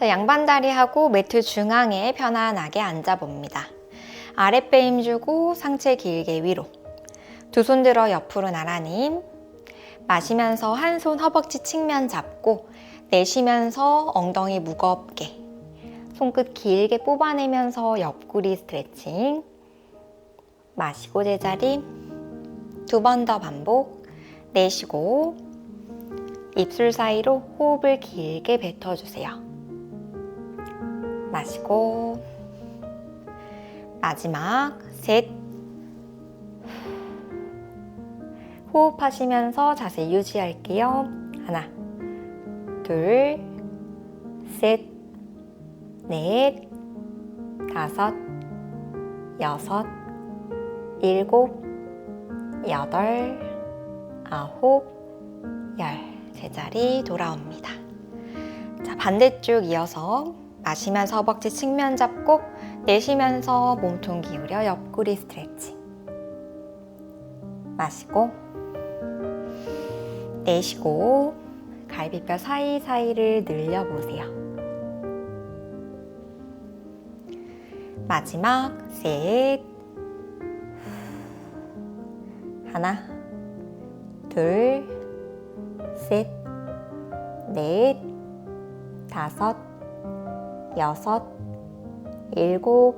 자, 양반다리하고 매트 중앙에 편안하게 앉아봅니다. 아랫배 힘 주고 상체 길게 위로. 두 손 들어 옆으로 나란히. 마시면서 한 손 허벅지 측면 잡고 내쉬면서 엉덩이 무겁게. 손끝 길게 뽑아내면서 옆구리 스트레칭. 마시고 제자리. 두 번 더 반복. 내쉬고 입술 사이로 호흡을 길게 뱉어주세요. 마시고 마지막 셋 호흡하시면서 자세 유지할게요. 하나 둘 셋 넷 다섯 여섯 일곱 여덟 아홉 열 제자리 돌아옵니다. 자 반대쪽 이어서 마시면서 허벅지 측면 잡고 내쉬면서 몸통 기울여 옆구리 스트레칭. 마시고 내쉬고 갈비뼈 사이사이를 늘려보세요. 마지막 셋 하나 둘 셋, 넷, 다섯, 여섯, 일곱,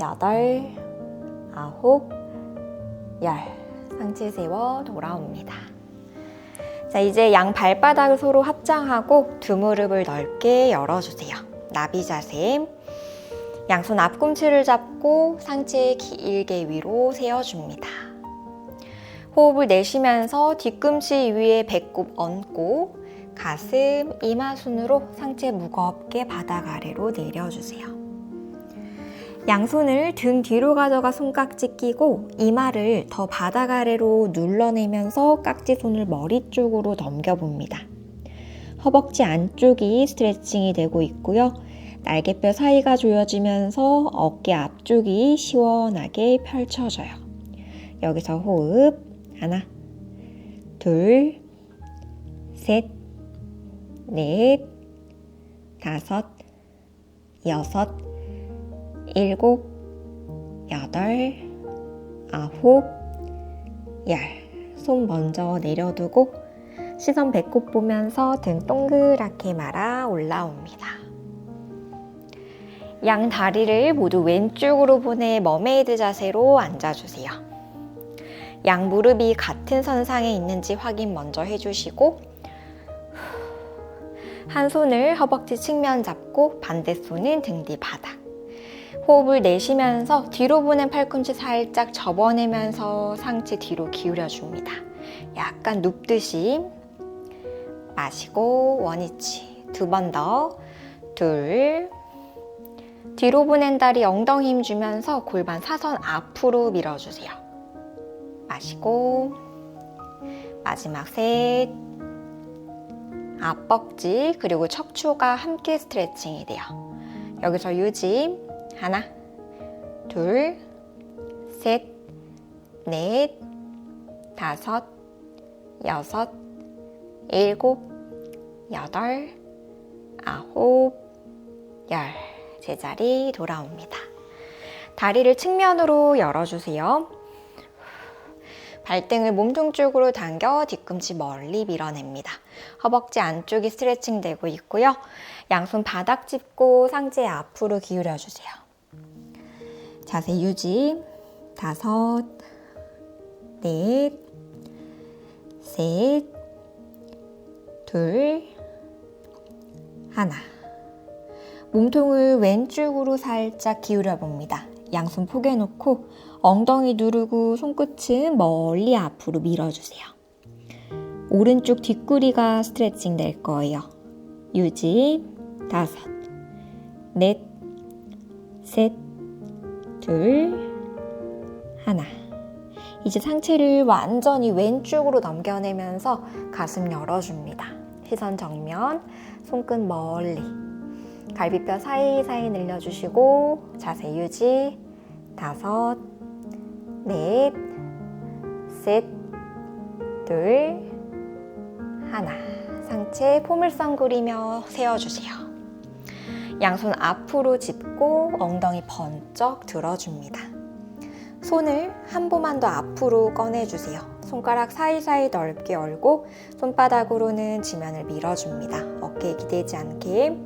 여덟, 아홉, 열. 상체 세워 돌아옵니다. 자, 이제 양 발바닥을 서로 합장하고 두 무릎을 넓게 열어주세요. 나비 자세. 양손 앞꿈치를 잡고 상체 길게 위로 세워줍니다. 호흡을 내쉬면서 뒤꿈치 위에 배꼽 얹고 가슴, 이마 순으로 상체 무겁게 바닥 아래로 내려주세요. 양손을 등 뒤로 가져가 손깍지 끼고 이마를 더 바닥 아래로 눌러내면서 깍지 손을 머리 쪽으로 넘겨봅니다. 허벅지 안쪽이 스트레칭이 되고 있고요. 날개뼈 사이가 조여지면서 어깨 앞쪽이 시원하게 펼쳐져요. 여기서 호흡 하나, 둘, 셋, 넷, 다섯, 여섯, 일곱, 여덟, 아홉, 열. 손 먼저 내려두고 시선 배꼽 보면서 등 동그랗게 말아 올라옵니다. 양 다리를 모두 왼쪽으로 보내 머메이드 자세로 앉아주세요. 양 무릎이 같은 선상에 있는지 확인 먼저 해주시고 한 손을 허벅지 측면 잡고 반대 손은 등 뒤 바닥. 호흡을 내쉬면서 뒤로 보낸 팔꿈치 살짝 접어내면서 상체 뒤로 기울여 줍니다. 약간 눕듯이 마시고 원위치. 두 번 더. 둘. 뒤로 보낸 다리 엉덩이 힘 주면서 골반 사선 앞으로 밀어주세요. 마시고 마지막 셋 앞벅지 그리고 척추가 함께 스트레칭이 돼요. 여기서 유지 하나 둘 셋 넷 다섯 여섯 일곱 여덟 아홉 열 제자리 돌아옵니다. 다리를 측면으로 열어주세요. 발등을 몸통 쪽으로 당겨 뒤꿈치 멀리 밀어냅니다. 허벅지 안쪽이 스트레칭 되고 있고요. 양손 바닥 짚고 상체 앞으로 기울여 주세요. 자세 유지. 다섯, 넷, 셋, 둘, 하나. 몸통을 왼쪽으로 살짝 기울여 봅니다. 양손 포개 놓고 엉덩이 누르고 손끝은 멀리 앞으로 밀어주세요. 오른쪽 뒷구리가 스트레칭 될 거예요. 유지, 다섯, 넷, 셋, 둘, 하나. 이제 상체를 완전히 왼쪽으로 넘겨내면서 가슴 열어줍니다. 시선 정면, 손끝 멀리. 갈비뼈 사이사이 늘려주시고 자세 유지 다섯 넷 셋 둘 하나 상체 포물선 그리며 세워주세요 양손 앞으로 짚고 엉덩이 번쩍 들어줍니다. 손을 한 보만 더 앞으로 꺼내주세요. 손가락 사이사이 넓게 열고 손바닥으로는 지면을 밀어줍니다. 어깨에 기대지 않게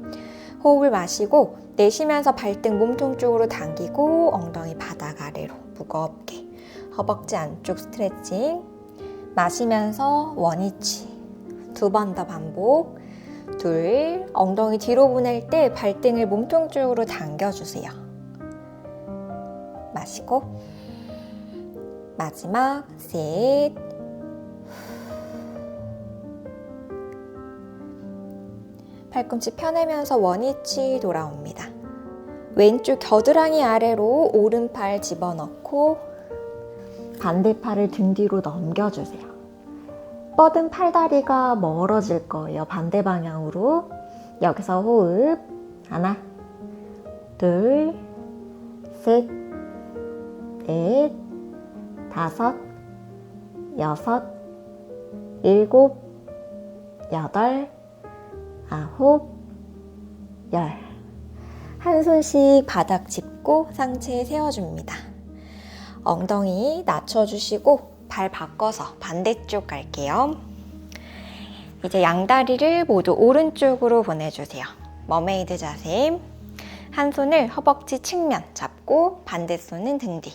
호흡을 마시고 내쉬면서 발등 몸통 쪽으로 당기고 엉덩이 바닥 아래로 무겁게 허벅지 안쪽 스트레칭. 마시면서 원위치. 두 번 더 반복. 둘 엉덩이 뒤로 보낼 때 발등을 몸통 쪽으로 당겨주세요. 마시고 마지막 셋 팔꿈치 펴내면서 원위치 돌아옵니다. 왼쪽 겨드랑이 아래로 오른팔 집어넣고 반대팔을 등 뒤로 넘겨주세요. 뻗은 팔다리가 멀어질 거예요. 반대 방향으로. 여기서 호흡. 하나, 둘, 셋, 넷, 다섯, 여섯, 일곱, 여덟, 아홉, 열. 한 손씩 바닥 짚고 상체에 세워줍니다. 엉덩이 낮춰주시고 발 바꿔서 반대쪽 갈게요. 이제 양다리를 모두 오른쪽으로 보내주세요. 머메이드 자세. 한 손을 허벅지 측면 잡고 반대 손은 등 뒤.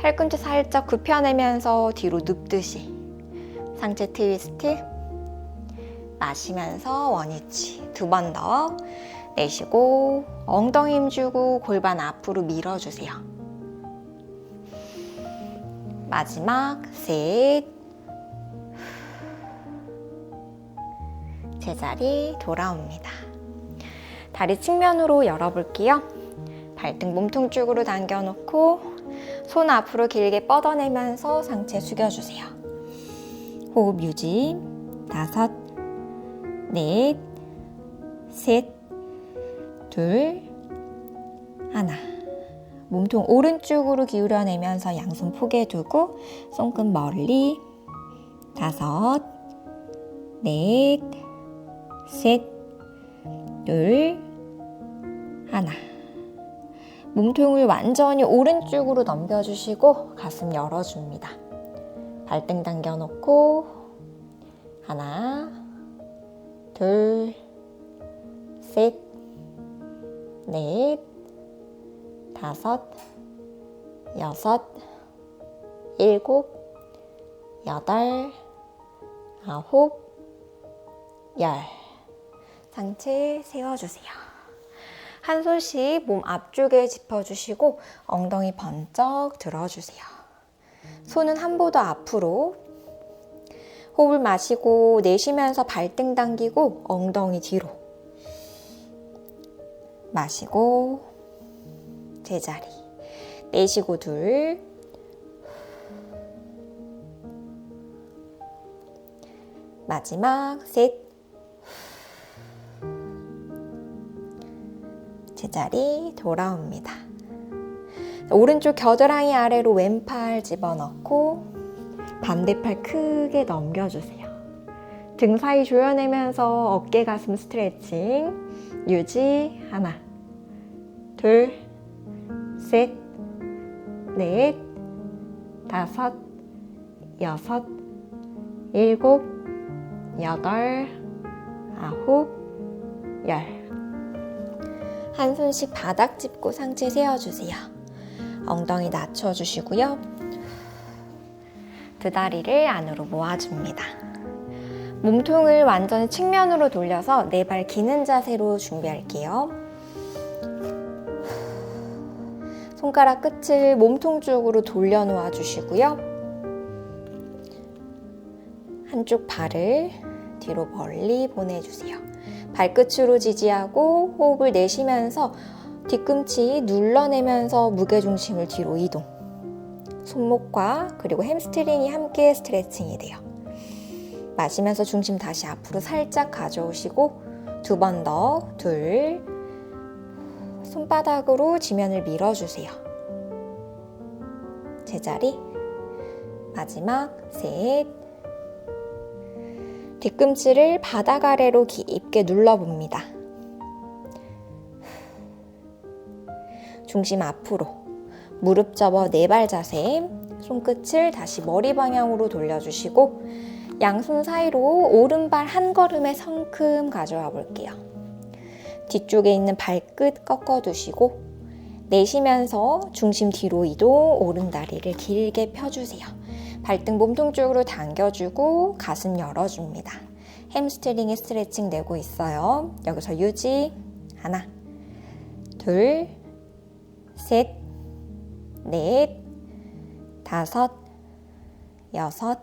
팔꿈치 살짝 굽혀내면서 뒤로 눕듯이 상체 트위스트 마시면서 원위치 두 번 더 내쉬고 엉덩이 힘주고 골반 앞으로 밀어주세요. 마지막 셋 제자리 돌아옵니다. 다리 측면으로 열어볼게요. 발등 몸통 쪽으로 당겨놓고 손 앞으로 길게 뻗어내면서 상체 숙여주세요. 호흡 유지. 다섯, 넷, 셋, 둘, 하나. 몸통 오른쪽으로 기울여내면서 양손 포개 두고 손끝 멀리. 다섯, 넷, 셋, 둘, 하나. 몸통을 완전히 오른쪽으로 넘겨주시고 가슴 열어줍니다. 발등 당겨놓고 하나, 둘, 셋, 넷, 다섯, 여섯, 일곱, 여덟, 아홉, 열. 상체 세워주세요. 한 손씩 몸 앞쪽에 짚어주시고 엉덩이 번쩍 들어주세요. 손은 한보더 앞으로 호흡을 마시고 내쉬면서 발등 당기고 엉덩이 뒤로 마시고 제자리 내쉬고 둘 마지막 셋 제자리 돌아옵니다. 오른쪽 겨드랑이 아래로 왼팔 집어넣고 반대팔 크게 넘겨주세요. 등 사이 조여내면서 어깨 가슴 스트레칭 유지 하나 둘 셋, 넷, 다섯, 여섯, 일곱, 여덟, 아홉, 열. 한 손씩 바닥 짚고 상체 세워주세요. 엉덩이 낮춰주시고요. 두 다리를 안으로 모아줍니다. 몸통을 완전히 측면으로 돌려서 네 발 기는 자세로 준비할게요. 손가락 끝을 몸통 쪽으로 돌려놓아 주시고요. 한쪽 발을 뒤로 멀리 보내주세요. 발끝으로 지지하고 호흡을 내쉬면서 뒤꿈치 눌러내면서 무게중심을 뒤로 이동. 손목과 그리고 햄스트링이 함께 스트레칭이 돼요. 마시면서 중심 다시 앞으로 살짝 가져오시고 두 번 더, 둘, 손바닥으로 지면을 밀어주세요. 제자리. 마지막 셋. 뒤꿈치를 바닥 아래로 깊게 눌러봅니다. 중심 앞으로 무릎 접어 네 발 자세 손끝을 다시 머리 방향으로 돌려주시고 양손 사이로 오른발 한 걸음에 성큼 가져와 볼게요. 뒤쪽에 있는 발끝 꺾어 두시고 내쉬면서 중심 뒤로 이동 오른 다리를 길게 펴주세요. 발등 몸통 쪽으로 당겨주고 가슴 열어줍니다. 햄스트링에 스트레칭 되고 있어요. 여기서 유지 하나 둘 셋, 넷, 다섯, 여섯,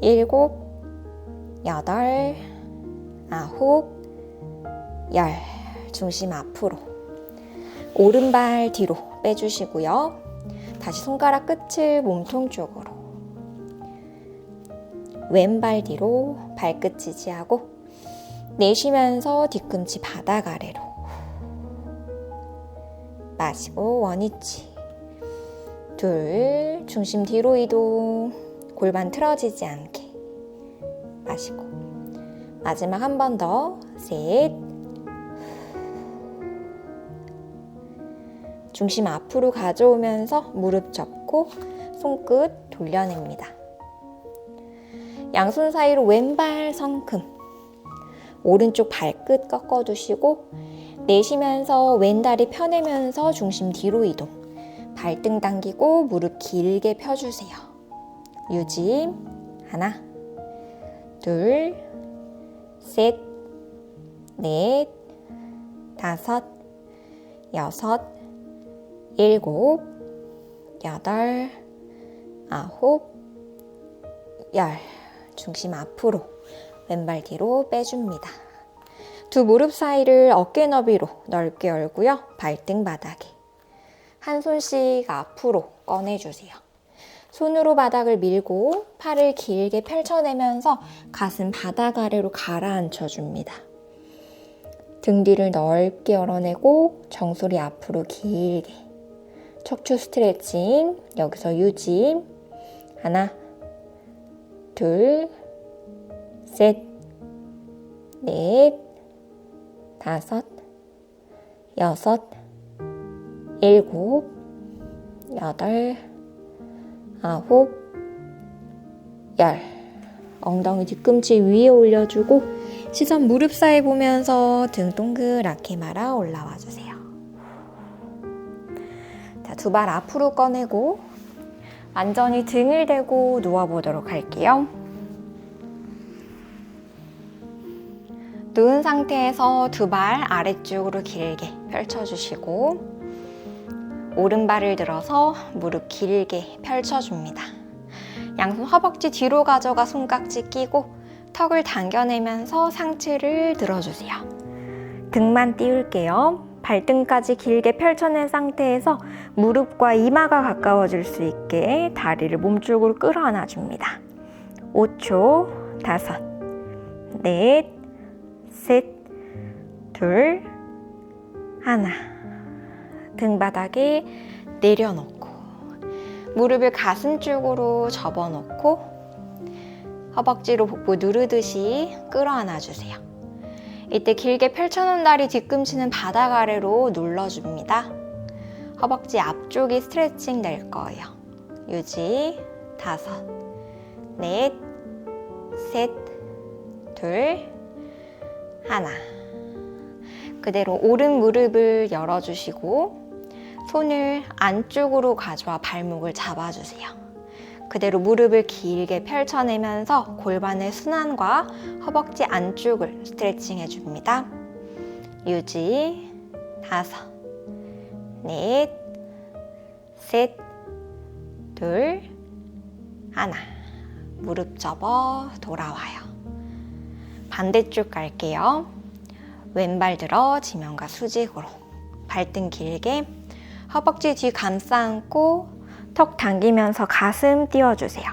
일곱, 여덟, 아홉, 열. 중심 앞으로. 오른발 뒤로 빼주시고요. 다시 손가락 끝을 몸통 쪽으로. 왼발 뒤로 발끝 지지하고 내쉬면서 뒤꿈치 바닥 아래로. 마시고 원위치. 둘, 중심 뒤로 이동. 골반 틀어지지 않게. 마시고. 마지막 한 번 더. 셋. 중심 앞으로 가져오면서 무릎 접고 손끝 돌려냅니다. 양손 사이로 왼발 성큼. 오른쪽 발끝 꺾어두시고 내쉬면서 왼다리 펴내면서 중심 뒤로 이동. 발등 당기고 무릎 길게 펴주세요. 유지. 하나, 둘, 셋, 넷, 다섯, 여섯, 일곱, 여덟, 아홉, 열. 중심 앞으로. 왼발 뒤로 빼줍니다. 두 무릎 사이를 어깨 너비로 넓게 열고요. 발등 바닥에. 한 손씩 앞으로 꺼내주세요. 손으로 바닥을 밀고 팔을 길게 펼쳐내면서 가슴 바닥 아래로 가라앉혀 줍니다. 등 뒤를 넓게 열어내고 정수리 앞으로 길게. 척추 스트레칭. 여기서 유지. 하나, 둘, 셋, 넷, 다섯, 여섯, 일곱, 여덟, 아홉, 열. 엉덩이 뒤꿈치 위에 올려주고 시선 무릎 사이 보면서 등 동그랗게 말아 올라와 주세요. 자, 두 발 앞으로 꺼내고 완전히 등을 대고 누워보도록 할게요. 누운 상태에서 두 발 아래쪽으로 길게 펼쳐주시고 오른발을 들어서 무릎 길게 펼쳐줍니다. 양손 허벅지 뒤로 가져가 손깍지 끼고 턱을 당겨내면서 상체를 들어주세요. 등만 띄울게요. 발등까지 길게 펼쳐낸 상태에서 무릎과 이마가 가까워질 수 있게 다리를 몸쪽으로 끌어안아 줍니다. 5초, 다섯, 넷, 셋, 둘. 등바닥에 내려놓고 무릎을 가슴 쪽으로 접어놓고 허벅지로 복부 누르듯이 끌어안아 주세요. 이때 길게 펼쳐놓은 다리 뒤꿈치는 바닥 아래로 눌러줍니다. 허벅지 앞쪽이 스트레칭 될 거예요. 유지 다섯, 넷, 셋, 둘, 하나. 그대로 오른 무릎을 열어주시고 손을 안쪽으로 가져와 발목을 잡아주세요. 그대로 무릎을 길게 펼쳐내면서 골반의 순환과 허벅지 안쪽을 스트레칭 해줍니다. 유지, 다섯, 넷, 셋, 둘, 하나. 무릎 접어 돌아와요. 반대쪽 갈게요. 왼발 들어 지면과 수직으로. 발등 길게 허벅지 뒤 감싸 안고 턱 당기면서 가슴 띄워주세요.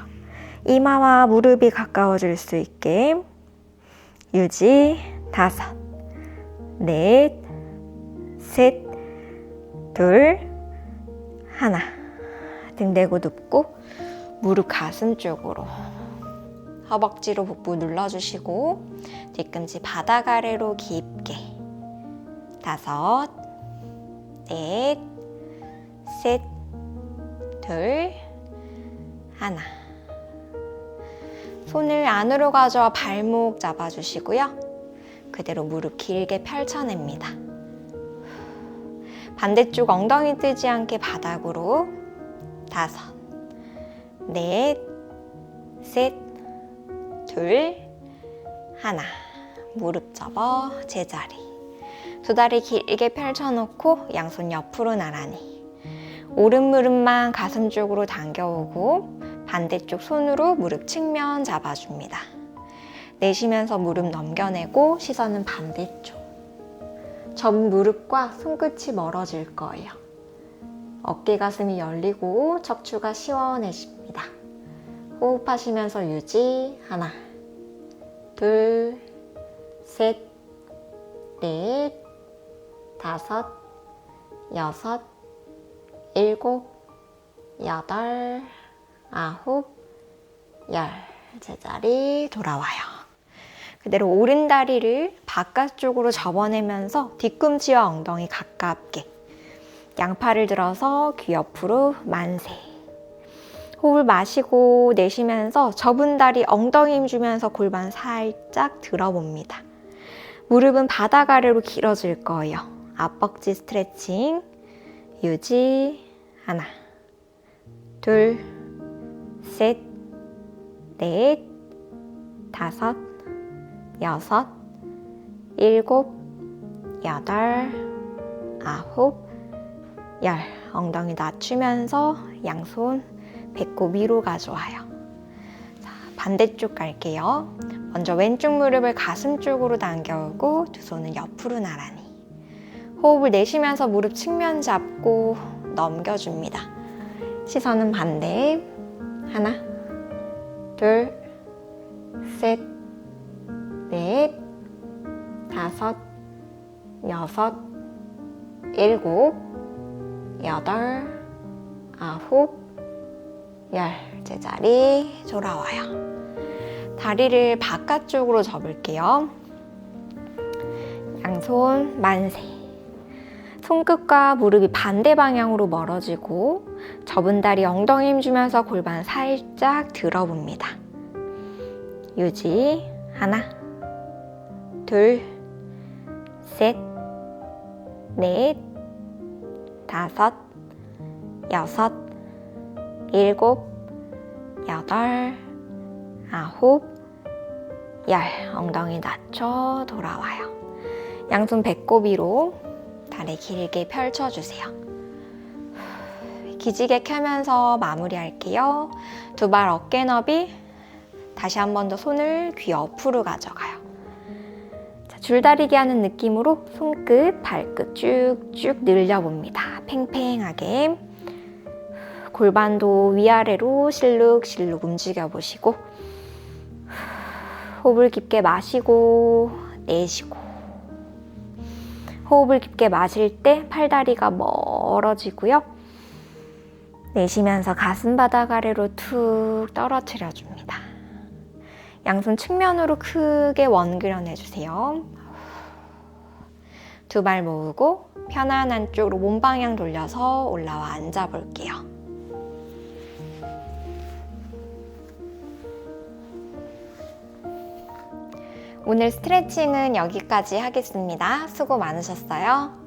이마와 무릎이 가까워질 수 있게 유지 다섯, 넷, 셋, 둘, 하나. 등 대고 눕고 무릎 가슴 쪽으로 허벅지로 복부 눌러주시고 뒤꿈치 바닥 아래로 깊게 다섯, 넷, 셋, 둘, 하나. 손을 안으로 가져와 발목 잡아주시고요. 그대로 무릎 길게 펼쳐냅니다. 반대쪽 엉덩이 뜨지 않게 바닥으로 다섯, 넷, 셋, 둘, 하나. 무릎 접어 제자리. 두 다리 길게 펼쳐놓고 양손 옆으로 나란히. 오른 무릎만 가슴 쪽으로 당겨오고 반대쪽 손으로 무릎 측면 잡아줍니다. 내쉬면서 무릎 넘겨내고 시선은 반대쪽. 전 무릎과 손끝이 멀어질 거예요. 어깨 가슴이 열리고 척추가 시원해집니다. 호흡하시면서 유지. 하나, 둘, 셋, 넷, 다섯, 여섯, 일곱, 여덟, 아홉, 열. 제자리 돌아와요. 그대로 오른 다리를 바깥쪽으로 접어내면서 뒤꿈치와 엉덩이 가깝게 양팔을 들어서 귀 옆으로 만세. 호흡을 마시고 내쉬면서 접은 다리 엉덩이 힘 주면서 골반 살짝 들어봅니다. 무릎은 바닥 아래로 길어질 거예요. 앞벅지 스트레칭. 유지. 하나, 둘, 셋, 넷, 다섯, 여섯, 일곱, 여덟, 아홉, 열. 엉덩이 낮추면서 양손 배꼽 위로 가져와요. 자, 반대쪽 갈게요. 먼저 왼쪽 무릎을 가슴 쪽으로 당겨오고 두 손은 옆으로 나란히. 호흡을 내쉬면서 무릎 측면 잡고 넘겨줍니다. 시선은 반대. 하나, 둘, 셋, 넷, 다섯, 여섯, 일곱, 여덟, 아홉, 열. 제자리 돌아와요. 다리를 바깥쪽으로 접을게요. 양손 만세. 손끝과 무릎이 반대 방향으로 멀어지고 접은 다리 엉덩이 힘 주면서 골반 살짝 들어봅니다. 유지. 하나, 둘, 셋, 넷, 다섯, 여섯, 일곱, 여덟, 아홉, 열. 엉덩이 낮춰 돌아와요. 양손 배꼽 위로 다리 길게 펼쳐주세요. 기지개 켜면서 마무리할게요. 두 발 어깨 너비. 다시 한 번 더 손을 귀 옆으로 가져가요. 자, 줄다리기 하는 느낌으로 손끝, 발끝 쭉쭉 늘려봅니다. 팽팽하게. 골반도 위아래로 실룩실룩 움직여 보시고 호흡을 깊게 마시고 내쉬고 호흡을 깊게 마실 때 팔다리가 멀어지고요. 내쉬면서 가슴 바닥 아래로 툭 떨어뜨려 줍니다. 양손 측면으로 크게 원그려 내 주세요. 두 발 모으고 편안한 쪽으로 몸 방향 돌려서 올라와 앉아 볼게요. 오늘 스트레칭은 여기까지 하겠습니다. 수고 많으셨어요.